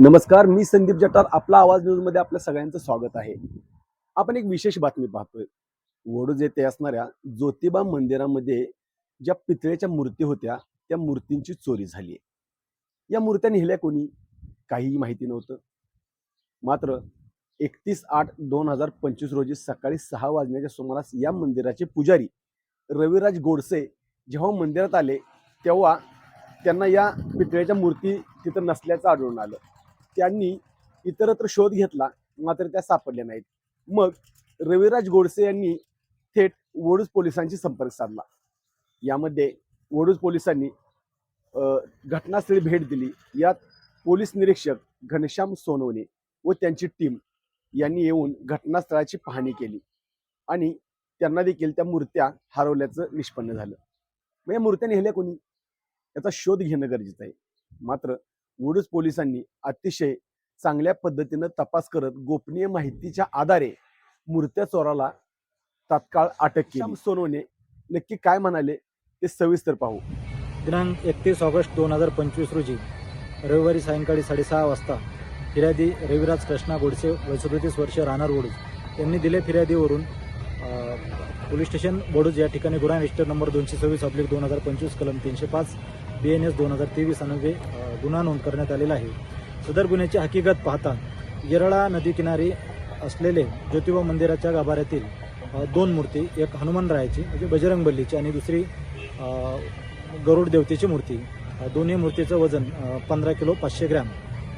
नमस्कार मी संदीप जटार आपला आवाज न्यूजमध्ये आपल्या सगळ्यांचं स्वागत आहे. आपण एक विशेष बातमी पाहतोय. वडूज येथे असणाऱ्या ज्योतिबा मंदिरामध्ये ज्या पितळेच्या मूर्ती होत्या त्या मूर्तींची चोरी झाली आहे. या मूर्त्या नेल्या कोणी? काहीही माहिती नव्हतं. मात्र एकतीस आठ दोन हजार पंचवीस रोजी सकाळी सहा वाजण्याच्या सुमारास या मंदिराचे पुजारी रविराज गोडसे जेव्हा मंदिरात आले तेव्हा त्यांना या पितळेच्या मूर्ती तिथं नसल्याचं आढळून आलं. त्यांनी इतरत्र शोध घेतला मात्र त्या सापडल्या नाहीत. मग रविराज गोडसे यांनी थेट वडूज पोलिसांशी संपर्क साधला. यामध्ये वडूज पोलिसांनी घटनास्थळी भेट दिली. यात पोलीस निरीक्षक घनश्याम सोनवणे व त्यांची टीम यांनी येऊन घटनास्थळाची पाहणी केली आणि त्यांना देखील त्या मूर्त्या हरवल्याचं निष्पन्न झालं. मग या मूर्त्या नेहल्या कोणी? याचा शोध घेणं गरजेचं आहे. मात्र वडूज पोलिसांनी अतिशय चांगल्या पद्धतीनं तपास करत गोपनीय माहितीच्या आधारे मूर्त्या चोराला तात्काळ अटक केली. सोनवणे नक्की काय म्हणाले ते सविस्तर पाहू. दिनांक एकतीस ऑगस्ट दोन हजार पंचवीस रोजी रविवारी सायंकाळी साडेसहा वाजता फिर्यादी रविराज कृष्णा गोडसे वय सदोतीस वर्ष राहणार वडूज यांनी दिले फिर्यादीवरून पोलीस स्टेशन वडूज या ठिकाणी गुन्हा रजिस्टर नंबर दोनशे सव्वीस अब्लिक दोन हजार पंचवीस कलम तीनशे पाच बी एन एस दोन हजार तेवीस अन्वये गुन्हा नोंद करण्यात आलेला आहे. सदर गुन्ह्याची हकीकत पाहता येरळा नदीकिनारी असलेले ज्योतिबा मंदिराच्या गाभाऱ्यातील दोन मूर्ती एक हनुमानरायाची म्हणजे बजरंग बल्लीची आणि दुसरी गरुड देवतेची मूर्ती. दोन्ही मूर्तीचं वजन पंधरा किलो पाचशे ग्रॅम.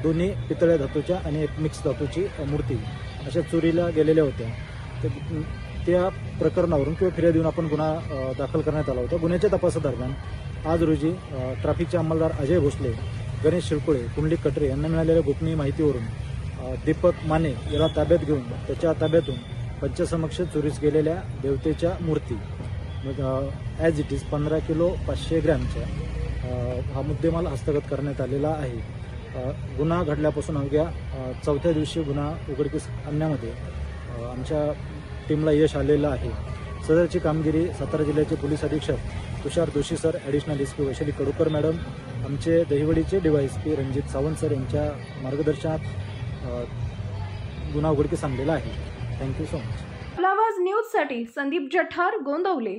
दोन्ही पितळ्या धातूच्या आणि एक मिक्स धातूची मूर्ती. अशा चोरीला गेलेल्या होत्या. तर त्या प्रकरणावरून किंवा फिर्यादीवरून आपण गुन्हा दाखल करण्यात आला होता. गुन्ह्याच्या तपासादरम्यान आज रोजी ट्रॅफिकचे अंमलदार अजय भोसले गणेश शिरकुळे कुंडली कटरे यांना मिळालेल्या गोपनीय माहितीवरून दीपक माने याला ताब्यात घेऊन त्याच्या ताब्यातून पंचसमक्ष चोरीस गेलेल्या देवतेच्या मूर्ती ॲज इट इज पंधरा किलो पाचशे ग्रॅमच्या हा मुद्देमाल हस्तगत करण्यात आलेला आहे. गुन्हा घडल्यापासून अवघ्या चौथ्या दिवशी गुन्हा उघडकीस आणण्यामध्ये आमच्या टीमला यश आलेलं आहे. सदरची कामगिरी सातारा जिल्ह्याचे पोलीस अधीक्षक Tushar Joshi sir additional S P Vaishali Kadukar madam आमचे दहिवडीचे DySP Ranjit Sawant sir यांच्या मार्गदर्शनात गुन्हा उघडकीस आणलेला आहे. थँक्यू सो मच आपला आवाज न्यूजसाठी संदीप जठार गोंदवले.